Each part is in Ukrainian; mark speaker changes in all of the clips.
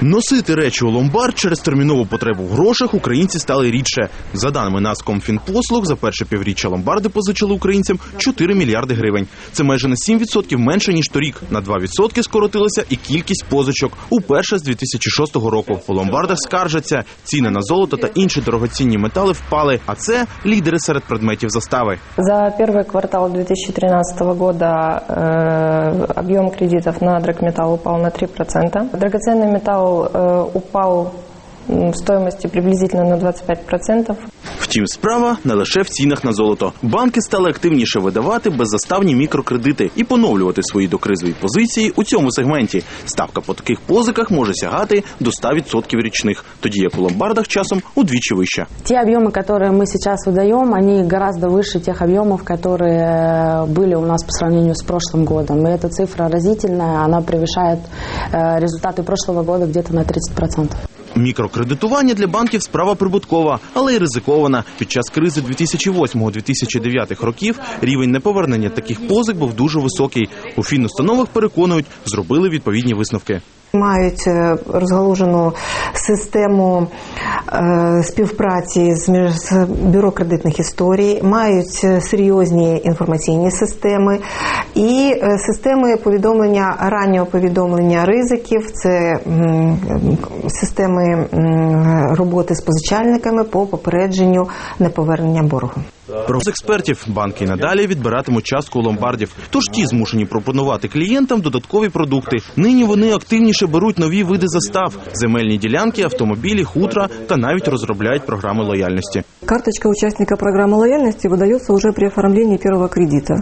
Speaker 1: Носити речі у ломбард через термінову потребу в грошах українці стали рідше. За даними Нацкомфінпослуг, за перше півріччя ломбарди позичили українцям 4 мільярди гривень. Це майже на 7% менше ніж торік. На 2% скоротилася і кількість позичок. Уперше з 2006 року. У ломбардах скаржаться ціни на золото та інші дорогоцінні метали впали. А це лідери серед предметів застави.
Speaker 2: За первый квартал 2013 года э, объем кредитов на драгметалл упал на 3%. Драгоценный металл э, упал в стоимости приблизительно на 25%.
Speaker 1: Втім, справа не лише в цінах на золото. Банки стали активніше видавати беззаставні мікрокредити і поновлювати свої докризові позиції у цьому сегменті. Ставка по таких позиках може сягати до 100% річних, тоді як у ломбардах часом удвічі вища.
Speaker 3: Те объемы, которые мы сейчас выдаем, они гораздо выше тех объемов, которые были у нас по сравнению с прошлым годом. И эта цифра разительная, она превышает э, результаты прошлого года где-то на 30%.
Speaker 1: Мікрокредитування для банків справа прибуткова, але й ризикована. Під час кризи 2008-2009 років рівень неповернення таких позик був дуже високий. У фінустановах переконують, зробили відповідні висновки.
Speaker 4: Мають е, розгалужену систему співпраці з бюро кредитних історій, мають е, серйозні інформаційні системи і е, системи повідомлення раннього повідомлення ризиків. Це системи роботи з позичальниками по попередженню неповернення боргу.
Speaker 1: Про експертів банки й надалі відбиратимуть частку у ломбардів. Тож ті змушені пропонувати клієнтам додаткові продукти. Нині вони активніше беруть нові види застав: земельні ділянки, автомобілі, хутра та навіть розробляють програми лояльності.
Speaker 5: Карточка участника программы лояльности выдается уже при оформлении первого кредита.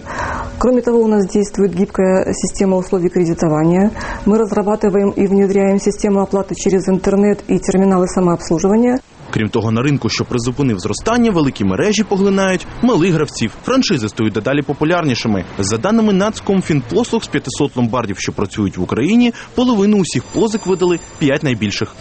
Speaker 5: Кроме того, у нас действует гибкая система условий кредитования. Мы разрабатываем и внедряем систему оплаты через интернет и терминалы самообслуживания.
Speaker 1: Крім того, на ринку, що призупинив зростання, великі мережі поглинають малих гравців. Франшизи стають дедалі популярнішими. За даними Нацкомфінпослуг, з 500 ломбардів, що працюють в Україні, половину усіх позик видали 5 найбільших.